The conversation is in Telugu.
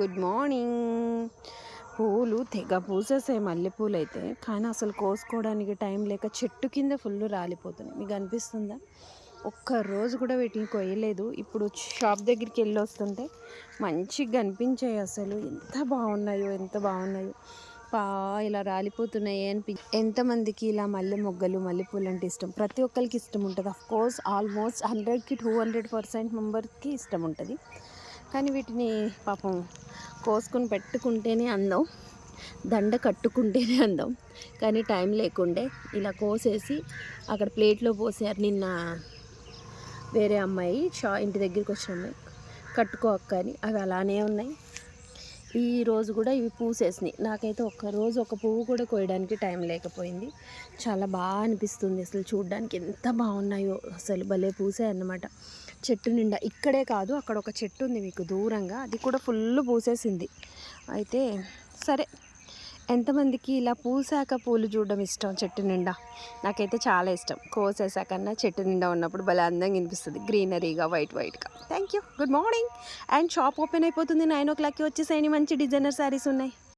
Good morning. పూలు తెగ పూసేసాయి మల్లెపూలు అయితే కానీ అసలు కోసుకోవడానికి టైం లేక చెట్టు కింద ఫుల్ రాలిపోతున్నాయి. మీకు అనిపిస్తుందా? ఒక్క రోజు కూడా వీటిని కొయ్యలేదు. ఇప్పుడు షాప్ దగ్గరికి వెళ్ళి వస్తుంటే మంచిగా కనిపించాయి అసలు. ఎంత బాగున్నాయో ఎంత బాగున్నాయో. పా ఇలా రాలిపోతున్నాయి అనిపి ఎంతమందికి ఇలా మల్లె మొగ్గలు మల్లెపూలు అంటే ఇష్టం? ప్రతి ఒక్కరికి ఇష్టం ఉంటుంది. అఫ్ కోర్స్ ఆల్మోస్ట్ హండ్రెడ్కి టూ హండ్రెడ్ పర్సెంట్ మెంబర్కి ఇష్టం ఉంటుంది. కానీ వీటిని పాపం కోసుకొని పెట్టుకుంటేనే అందం దండ కట్టుకుంటేనే అందం. కానీ టైం లేకుండే ఇలా కోసేసి అక్కడ ప్లేట్లో పోసారు నిన్న వేరే అమ్మాయి షా ఇంటి దగ్గరికి వచ్చిన అమ్మాయి. కట్టుకో అక్క అని. అవి అలానే ఉన్నాయి. ఈ రోజు కూడా ఇవి పూసేసినాయి. నాకైతే ఒక్క రోజు ఒక పువ్వు కూడా కోయడానికి టైం లేకపోయింది. చాలా బాగా అనిపిస్తుంది అసలు చూడడానికి ఎంత బాగున్నాయో. అసలు భలే పూసాయి అన్నమాట. చెట్టు నిండా ఇక్కడే కాదు అక్కడ ఒక చెట్టు ఉంది మీకు దూరంగా. అది కూడా ఫుల్ పూసేసింది. అయితే సరే ఎంతమందికి ఇలా పూసాక పూలు చూడడం ఇష్టం? చెట్టు నిండా. నాకైతే చాలా ఇష్టం. కోసేసాకన్నా చెట్టు నిండా ఉన్నప్పుడు భలే అందంగా అనిపిస్తుంది. గ్రీనరీగా వైట్ వైట్గా. Thank you good morning. And shop open అయిపోతుంది. నైన్ ఓ క్లాక్కి వచ్చేసాయి మంచి డిజైనర్ శారీస్ ఉన్నాయి.